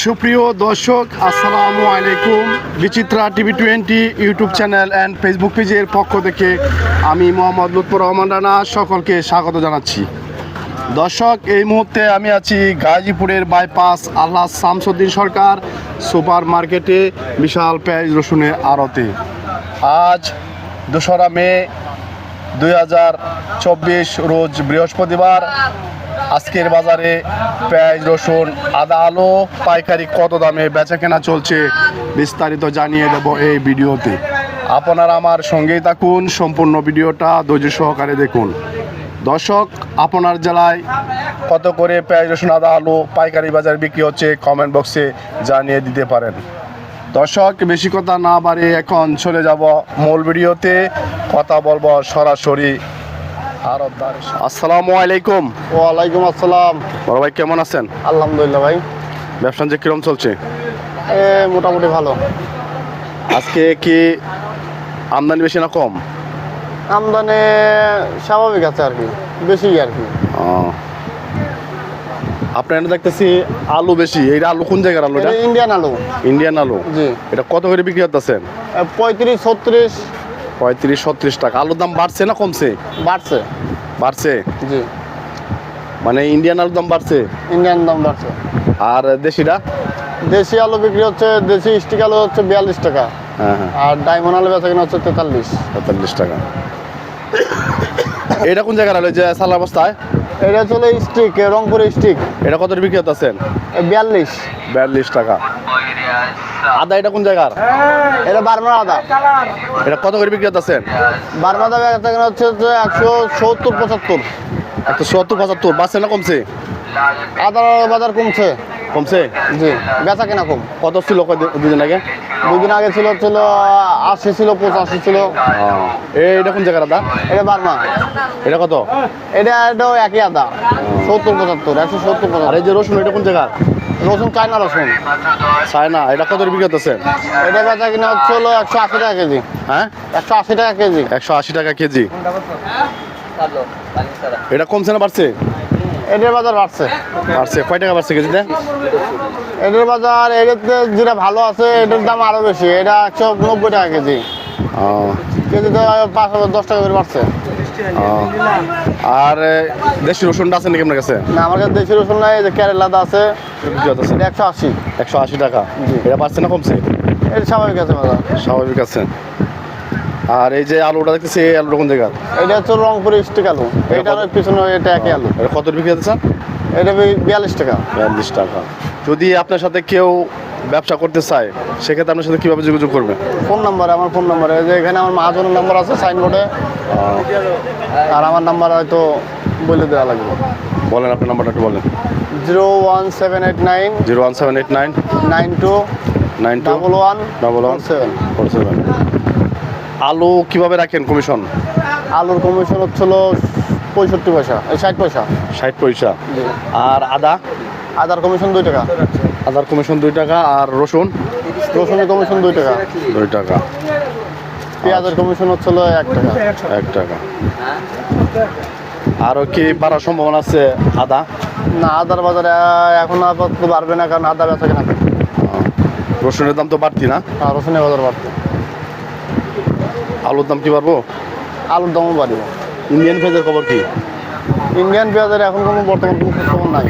সুপ্রিয় দর্শক, আসসালামু আলাইকুম। Bichitra TV twenty YouTube channel and Facebook পেজের পক্ষ থেকে আমি মোহাম্মদ লুৎফর রহমান রানা সকলকে স্বাগত জানাচ্ছি। দর্শক, এই মুহূর্তে আমি আছি গাজীপুরের bypass Allah Shamsuddin Sarkar super market বিশাল পেঁয়াজ রসুনের আড়তে। আজ দোসরা মে দুই হাজার চব্বিশ, রোজ বৃহস্পতিবার। আজকের বাজারে পেঁয়াজ, রসুন, আদা, আলো, পাইকারি কত দামে বেচা কেনা চলছে বিস্তারিত জানিয়ে দেব এই ভিডিওতে। আপনারা আমার সঙ্গেই থাকুন, সম্পূর্ণ ভিডিওটা ধৈর্য সহকারে দেখুন। দর্শক, আপনার জেলায় কত করে পেঁয়াজ, রসুন, আদা, আলু, পাইকারি বাজার বিক্রি হচ্ছে কমেন্ট বক্সে জানিয়ে দিতে পারেন। দর্শক, বেশি কথা না বাড়ে এখন চলে যাব মূল ভিডিওতে। কথা বলব সরাসরি আসসালামু আলাইকুম। ওয়ালাইকুম আসসালাম। বড় ভাই কেমন আছেন? আলহামদুলিল্লাহ ভাই। ব্যবসা যে কিরম চলছে? এ মোটামুটি ভালো। আজকে কি আমদানি বেশি না কম? আমদানি স্বাভাবিক আছে আর কি বেশি আর কি। আপনার দেখতেছি আলু বেশি। এইটা আলু কোন জায়গার আলু এটা? ইন্ডিয়ান আলু। ইন্ডিয়ান আলু। জি। এটা কত করে বিক্রি করতেছেন? এ পঁয়ত্রিশ ছত্রিশ পঁয়ত্রিশ ছত্রিশ টাকা। আলুর দাম বাড়ছে না কমছে? বাড়ছে। বাড়ছে? জি। মানে ইন্ডিয়ান আলুর দাম বাড়ছে? ইন্ডিয়ান দাম বাড়ছে। আর দেশিটা? দেশি আলু বিক্রি হচ্ছে দেশি স্টিক আলু হচ্ছে বিয়াল্লিশ টাকা। হ্যাঁ হ্যাঁ। আর ডায়মন্ড আলু বেচা কিনা হচ্ছে তেতাল্লিশ। পঁয়তাল্লিশ টাকা। এটা কোন জায়গার আলু? যে সালা অবস্থায় এটা চলে স্টিক রংপুরের স্টিক। এটা কত বিক্রি করতেছেন বিয়াল্লিশ। বিয়াল্লিশ টাকা। আদা এটা কোন জায়গার? এটা বার্মার আদা। এটা কত করে বিক্রি আছে বার্মার আদা হচ্ছে যে একশো সত্তর পঁচাত্তর। একশো সত্তর পঁচাত্তর। বাসে না কমছে? আদার বাজার কমছে। কমছে? জি। বেচা কিনা কম। কত ছিল দুদিন আগে? দুদিন আগে ছিল ছিল আশি ছিল পঁচাশি ছিল। এটা কোন জায়গার আদা? এটা বার্মা এটা কত? এটা এটাও একই আদা। সত্তর পঁচাত্তর একশো সত্তর আর পঁচাত্তর এই যে রসুন এটা কোন জায়গার? রসুন চায়না রসুন। চায়না এটা কত করে বিক্রি করতেছেন এটা বেচা কিনা হচ্ছে হলো একশো আশি টাকা কেজি। হ্যাঁ? একশো আশি টাকা কেজি। একশো আশি টাকা কেজি। এটা কমছে না বাড়ছে? এটার বাজার বাড়ছে। বাড়ছে। কয় টাকা বাড়ছে কেজিতে? এটার বাজার এটাতে যেটা ভালো আছে এটার দাম আরও বেশি। এটা একশো নব্বই টাকা কেজি। ও, কেজিতে পাঁচ হাজার দশ টাকা করে বাড়ছে। আর দেশি রসুনটা আছে নাকি আপনার কাছে? না আমার কাছে দেশি রসুন নাই এই যে কেরালাদা আছে একশো আশি। একশো আশি টাকা। এটা বাড়ছে না কমছে? এটা স্বাভাবিক আছে স্বাভাবিক আছে। আর এই যে আলুটা দেখতেছি এই আলুটা কোন জায়গার এটা হচ্ছে রংপুর স্টিক আলু। এটার পিছনে এটা একই আলু। এটা কত বিক্রি করতেছেন এটা বিয়াল্লিশ টাকা। বিয়াল্লিশ টাকা। যদি আপনার সাথে কেউ ব্যবসা করতে চায় সেক্ষেত্রে আপনার সাথে কীভাবে যোগাযোগ করবে? ফোন নাম্বার আমার ফোন নাম্বার। এই যে এখানে আমার মহাজনের নাম্বার আছে সাইনবোর্ডে। আর আমার নাম্বার হয়তো বলে দেওয়া লাগবে। বলেন আপনার নাম্বারটা একটু বলেন। Zero one seven eight nine zero one seven eight nine nine two nine two double one double one seven. Four seven. আলু কীভাবে রাখেন কমিশন আলুর কমিশন হচ্ছিল পঁয়ষট্টি পয়সা এই ষাট পয়সা। ষাট পয়সা। আর আদা? আদার কমিশন দুই টাকা। আদার কমিশন দুই টাকা আর রসুন? রসুনের কমিশন দুই টাকা। দুই টাকা। পেঁয়াজের কমিশন হচ্ছিল এক টাকা। এক টাকা। আরও কি বাড়ার সম্ভাবনা আছে আদা? না আদার বাজারে এখন আপাতত বাড়বে না কারণ আদা বেচা কেনা। রসুনের দাম তো বাড়তি না? রসুনের বাজার বাড়বে আলুর দাম কি পারব আলুর দামও বাড়বে। ইন্ডিয়ান পেঁয়াজের খবর কি? ইন্ডিয়ান পেঁয়াজের এখন কোনো বর্তমান কোনো খবর নাই।